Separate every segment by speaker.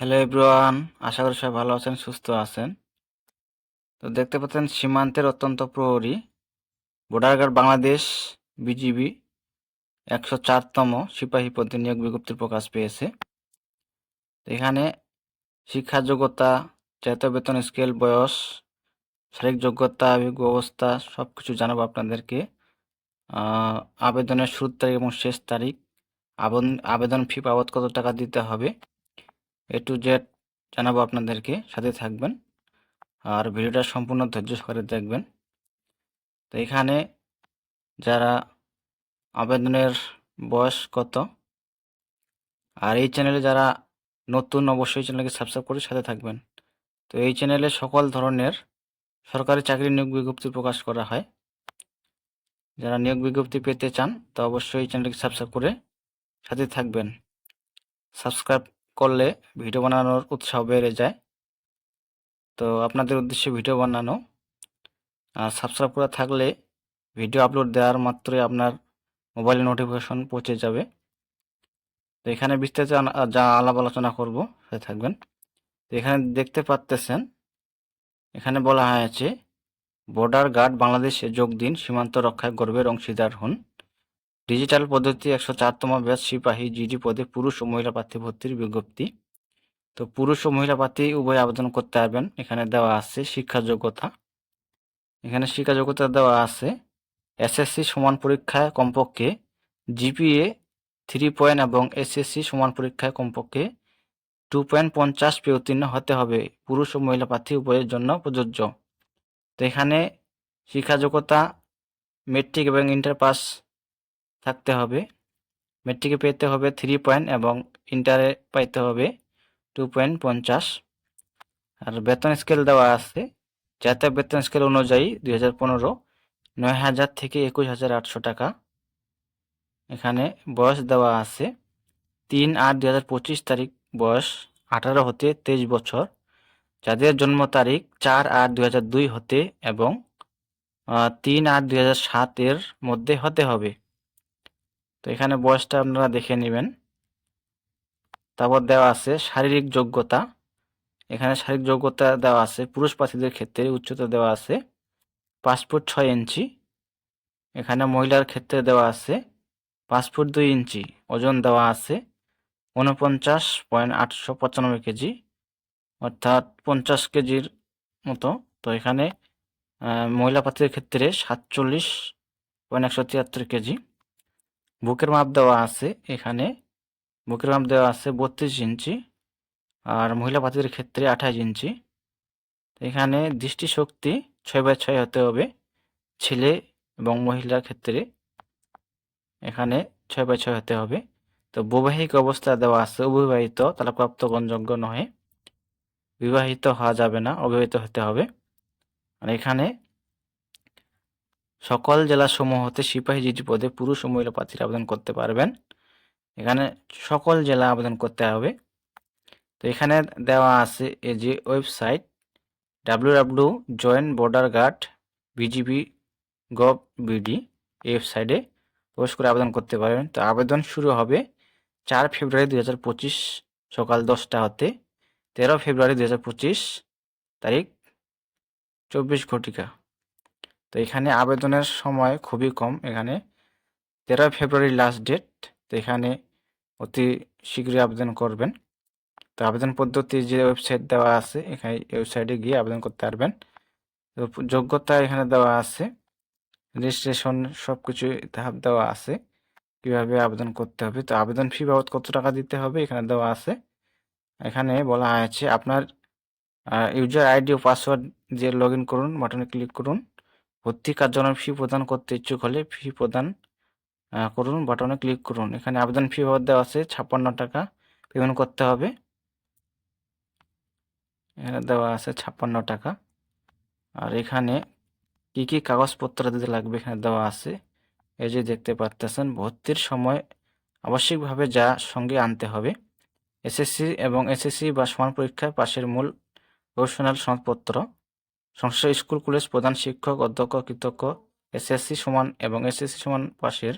Speaker 1: Hello everyone আশা করি সবাই ভালো আছেন, সুস্থ আছেন। তো দেখতে পাচ্ছেন, সীমান্তের অত্যন্ত প্রহরী বর্ডার গার্ড বাংলাদেশ বিজিবি, একশো চারতম সিপাহী পদে নিয়োগ বিজ্ঞপ্তি প্রকাশ পেয়েছে। এখানে শিক্ষা যোগ্যতা, জাতীয় বেতন স্কেল, বয়স, শারীরিক যোগ্যতা আবেগ অবস্থা সব কিছু জানাব আপনাদেরকে। আবেদনের শুরুর তারিখ এবং শেষ তারিখ। আবেদন আবেদন ফি বাবদ কত টাকা দিতে হবে? এ টু জেড জানাব আপনাদেরকে, সাথে থাকবেন। আর ভিডিওটা সম্পূর্ণ ধৈর্য সহকারে দেখবেন। তো এখানে যারা আবেদনের বয়স কত, আর এই চ্যানেলে যারা নতুন অবশ্যই চ্যানেলকে সাবস্ক্রাইব করে সাথে থাকবেন। তো এই চ্যানেলে সকল ধরনের সরকারি চাকরি নিয়োগ বিজ্ঞপ্তি প্রকাশ করা হয়। যারা নিয়োগ বিজ্ঞপ্তি পেতে চান, তো অবশ্যই চ্যানেলকে সাবস্ক্রাইব করে সাথে থাকবেন। সাবস্ক্রাইব করলে ভিডিও বানানোর উৎসাহ বেড়ে যায়। তো আপনাদের উদ্দেশ্যে ভিডিও বানানো। আর সাবস্ক্রাইব করা থাকলে ভিডিও আপলোড দেওয়ার মাত্রই আপনার মোবাইলে নোটিফিকেশন পৌঁছে যাবে। তো এখানে বিস্তারিত যা আলাপ আলোচনা করব সে থাকবেন। তো এখানে দেখতে পাচ্তেছেন এখানে বলা হয়েছে বর্ডার গার্ড বাংলাদেশে যোগ দিন, সীমান্ত রক্ষায় গর্বের অংশীদার হন। ডিজিটাল পদ্ধতি একশো চারতম ব্যাচ সিপাহী জিডি পদে পুরুষ ও মহিলা প্রার্থী ভর্তির বিজ্ঞপ্তি। তো পুরুষ ও মহিলা প্রার্থী উভয় আবেদন করতে পারবেন। এখানে দেওয়া আছে শিক্ষা যোগ্যতা। এখানে শিক্ষা যোগ্যতা দেওয়া আছে। এসএসসি সমান পরীক্ষায় কমপক্ষে জিপিএ থ্রি পয়েন্ট এবং এসএসসি সমান পরীক্ষায় কমপক্ষে টু পয়েন্ট পঞ্চাশ পে উত্তীর্ণ হতে হবে। পুরুষ ও মহিলা প্রার্থী উভয়ের জন্য প্রযোজ্য। তো এখানে শিক্ষা যোগ্যতা, মেট্রিক এবং ইন্টার পাস থাকতে হবে। মেট্রিকে পেতে হবে থ্রি পয়েন্ট এবং ইন্টারে পাইতে হবে টু পয়েন্ট পঞ্চাশ। আর বেতন স্কেল দেওয়া আছে, জাতীয় বেতন স্কেল অনুযায়ী দুই হাজার পনেরো, নয় হাজার থেকে একুশ হাজার আটশো টাকা। এখানে বয়স দেওয়া আছে, তিন আট দুই হাজার পঁচিশ তারিখ, বয়স আঠারো হতে তেইশ বছর। যাদের জন্ম তারিখ চার আট দুই হাজার দুই হতে এবং তিন আট দুই হাজার সাতের মধ্যে হতে হবে। তো এখানে বয়সটা আপনারা দেখে নেবেন। তারপর দেওয়া আছে শারীরিক যোগ্যতা। এখানে শারীরিক যোগ্যতা দেওয়া আছে পুরুষ প্রার্থীদের ক্ষেত্রে, উচ্চতা দেওয়া আছে পাঁচ ফুট ছয় ইঞ্চি। এখানে মহিলার ক্ষেত্রে দেওয়া আছে পাঁচ ফুট দুই ইঞ্চি। ওজন দেওয়া আছে উনপঞ্চাশ পয়েন্ট আটশো পঁচানব্বই কেজি, অর্থাৎ পঞ্চাশ কেজির মতো। তো এখানে মহিলা প্রার্থীদের ক্ষেত্রে সাতচল্লিশ পয়েন্ট একশো তিয়াত্তর কেজি। বুকের মাপ দেওয়া আছে এখানে। বুকের মাপ দেওয়া আছে বত্রিশ ইঞ্চি আর মহিলা প্রার্থীদের ক্ষেত্রে আঠাশ ইঞ্চি। এখানে দৃষ্টিশক্তি ছয় বাই ছয় হতে হবে ছেলে এবং মহিলার ক্ষেত্রে। এখানে ছয় বাই ছয় হতে হবে। তো বৈবাহিক অবস্থা দেওয়া আছে, অবিবাহিত তারা প্রাপ্ত গ্রহণযোগ্য নয় বিবাহিত হওয়া যাবে না, অবিবাহিত হতে হবে। আর এখানে সকল জেলাসমূহ হতে সিপাহী জিডি পদে পুরুষ ও মহিলা প্রার্থীরা আবেদন করতে পারবেন। এখানে সকল জেলা আবেদন করতে হবে। তো এখানে দেওয়া আছে এই যে website W W joint border guard BGB gov BD ওয়েবসাইটে প্রবেশ করে আবেদন করতে পারবেন। তো আবেদন শুরু হবে চার ফেব্রুয়ারি দুই হাজার পঁচিশ সকাল দশটা হতে তেরো ফেব্রুয়ারি দুই হাজার পঁচিশ তারিখ চব্বিশ ঘটিকা। তো এখানে আবেদনের সময় খুবই কম। এখানে তেরো ফেব্রুয়ারি লাস্ট ডেট তো এখানে অতি শীঘ্রই আবেদন করবেন। তো আবেদন পদ্ধতি যে ওয়েবসাইট দেওয়া আছে, এখানে ওয়েবসাইটে গিয়ে আবেদন করতে পারবেন। তো যোগ্যতা এখানে দেওয়া আছে রেজিস্ট্রেশন সব কিছু ধাপ দেওয়া আছে, কীভাবে আবেদন করতে হবে। তো আবেদন ফি বাবদ কত টাকা দিতে হবে, এখানে দেওয়া আছে। এখানে বলা হয়েছে আপনার ইউজার আইডি ও পাসওয়ার্ড দিয়ে লগ করুন বাটনে ক্লিক করুন। ভর্তি কার্যক্রম ফি প্রদান করতে ইচ্ছুক হলে ফি প্রদান করুন। বাটনে ক্লিক করুন। এখানে আবেদন ফি বাবদ দেওয়া আছে, ছাপ্পান্ন টাকা পেমেন্ট করতে হবে। এখানে দেওয়া আছে ছাপ্পান্ন টাকা। আর এখানে কি কি কাগজপত্র দিতে লাগবে এখানে দেওয়া আছে, এই যে দেখতে পাচ্তেছেন ভর্তির সময় আবশ্যিকভাবে যা সঙ্গে আনতে হবে। এসএসসি এবং এসএসসি বা সমান পরীক্ষায় পাশের মূল প্রফেশনাল সনদপত্র। সংশ্লিষ্ট স্কুল, কলেজ প্রধান শিক্ষক, অধ্যক্ষ, কৃতজ্ঞ, এসএসসি সমান এবং এসএসসি সমান পাশের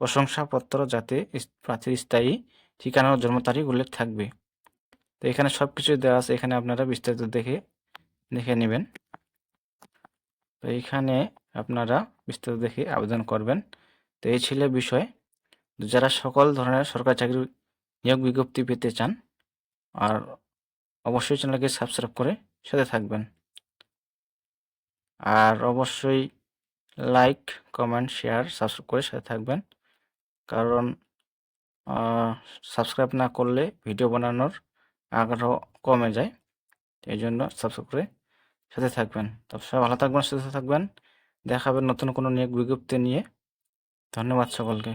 Speaker 1: প্রশংসাপত্র যাতে প্রার্থীর স্থায়ী ঠিকানা ও জন্ম তারিখ উল্লেখ থাকবে। তো এখানে সব কিছুই দেওয়া আছে, এখানে আপনারা বিস্তারিত দেখে দেখে নেবেন। তো এইখানে আপনারা বিস্তারিত দেখে আবেদন করবেন। তো এই ছিল বিষয়। যারা সকল ধরনের সরকারি চাকরির নিয়োগ বিজ্ঞপ্তি পেতে চান, আর অবশ্যই চ্যানেলকে সাবস্ক্রাইব করে সাথে থাকবেন। আর অবশ্যই লাইক কমেন্ট শেয়ার সাবস্ক্রাইব করে সাথে থাকবেন। কারণ সাবস্ক্রাইব না করলে ভিডিও বানানোর আগ্রহ কমে যায়। এই জন্য সাবস্ক্রাইব করে সাথে থাকবেন। তবে সবাই ভালো থাকবেন সাথে থাকবেন। দেখাবেন নতুন কোনো নিয়োগ বিজ্ঞপ্তি নিয়ে। ধন্যবাদ সকলকে।